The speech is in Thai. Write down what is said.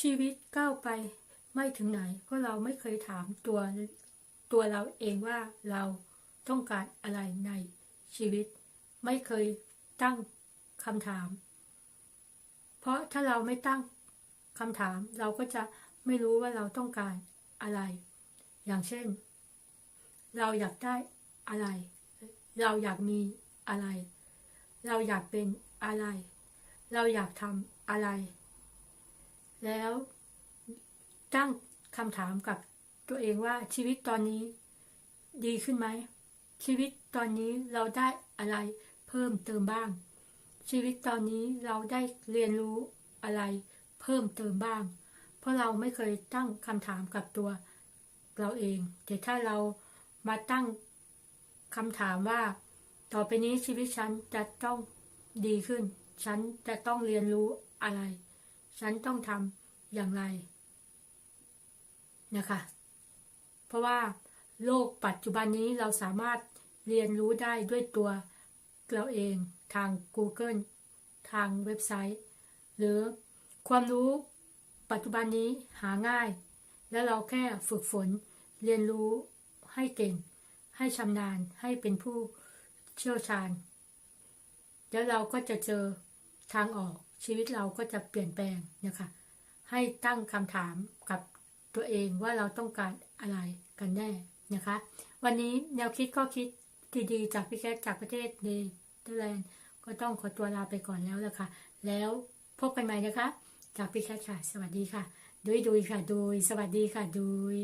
ชีวิตก้าวไปไม่ถึงไหน เพราะเราไม่เคยถามตัวตัวเราเองว่าเราต้องการอะไรในชีวิต ไม่เคยตั้งคำถาม เพราะถ้าเราไม่ตั้งคำถาม เราก็จะไม่รู้ว่าเราต้องการอะไร อย่างเช่น เราอยากได้อะไร เราอยากมีอะไร เราอยากเป็นอะไร เราอยากทำอะไร แล้วตั้งคำถามกับตัวเองว่าชีวิตตอนนี้ดีขึ้นไหม ชีวิตตอนนี้เราได้อะไรเพิ่มเติมบ้าง ชีวิตตอนนี้เราได้เรียนรู้อะไรเพิ่มเติมบ้าง เพราะเราไม่เคยตั้งคำถามกับตัวเราเอง แต่ถ้าเรามาตั้งคำถามว่า ต่อไปนี้ชีวิตฉันจะต้องดีขึ้น ฉันจะต้องเรียนรู้อะไร ฉันต้องทำอย่างไรนะคะ เพราะว่าโลกปัจจุบันนี้เราสามารถเรียนรู้ได้ด้วยตัวเราเองทาง Google ทางเว็บไซต์ หรือความรู้ปัจจุบันนี้หาง่าย แล้วเราแค่ฝึกฝนเรียนรู้ให้เก่ง ให้ชำนาญให้เป็นผู้เชี่ยวชาญ แล้วเราก็จะเจอทางออก ชีวิตเราก็จะเปลี่ยนแปลงนะคะ ให้ตั้งคำถามกับตัวเองว่าเราต้องการอะไรกันแน่นะคะ วันนี้แนวคิดก็คิดดีๆจากพี่แคทจากประเทศเนเธอร์แลนด์ก็ต้องขอตัวลาไปก่อนแล้วละค่ะ แล้วพบกันใหม่นะคะ จากพี่แคทค่ะ สวัสดีค่ะดุยดุยค่ะดุยสวัสดีค่ะดุย